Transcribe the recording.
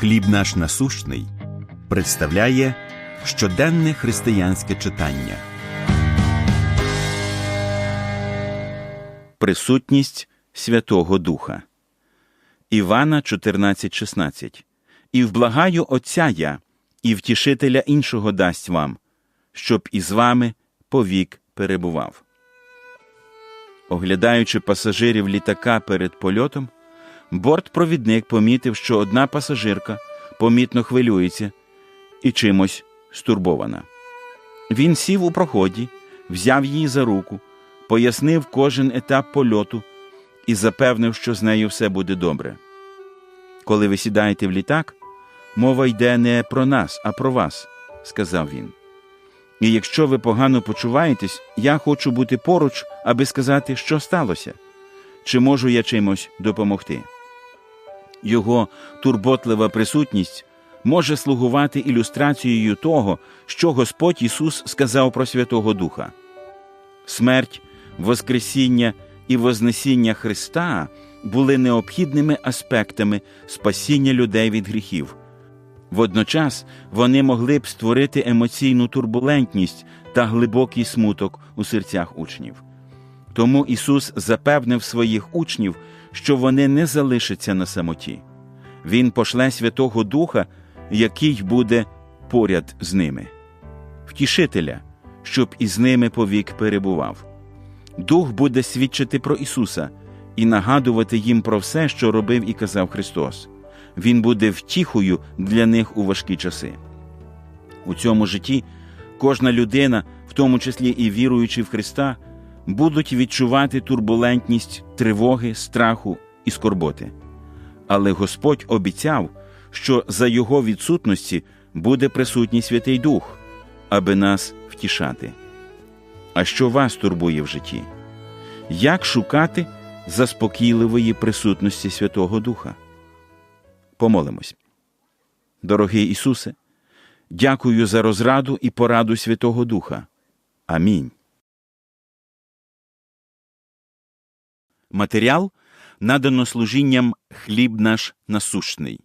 Хліб наш насущний представляє щоденне християнське читання. Присутність Святого Духа. Івана 14.16 І вблагаю Отця я, і втішителя іншого дасть вам, щоб із вами повік перебував. Оглядаючи пасажирів літака перед польотом, бортпровідник помітив, що одна пасажирка помітно хвилюється і чимось стурбована. Він сів у проході, взяв її за руку, пояснив кожен етап польоту і запевнив, що з нею все буде добре. Коли ви сідаєте в літак, мова йде не про нас, а про вас, сказав він. І якщо ви погано почуваєтесь, я хочу бути поруч, аби сказати, що сталося, чи можу я чимось допомогти. Його турботлива присутність може слугувати ілюстрацією того, що Господь Ісус сказав про Святого Духа. Смерть, Воскресіння і Вознесіння Христа були необхідними аспектами спасіння людей від гріхів. Водночас вони могли б створити емоційну турбулентність та глибокий смуток у серцях учнів. Тому Ісус запевнив своїх учнів, що вони не залишаться на самоті. Він пошле Святого Духа, який буде поряд з ними, втішителя, щоб із ними повік перебував. Дух буде свідчити про Ісуса і нагадувати їм про все, що робив і казав Христос. Він буде втіхою для них у важкі часи. У цьому житті кожна людина, в тому числі і віруючи в Христа, будуть відчувати турбулентність тривоги, страху і скорботи. Але Господь обіцяв, що за Його відсутності буде присутній Святий Дух, аби нас втішати. А що вас турбує в житті? Як шукати заспокійливої присутності Святого Духа? Помолимось. Дорогий Ісусе, дякую за розраду і пораду Святого Духа. Амінь. Матеріал надано служінням хліб наш насущний.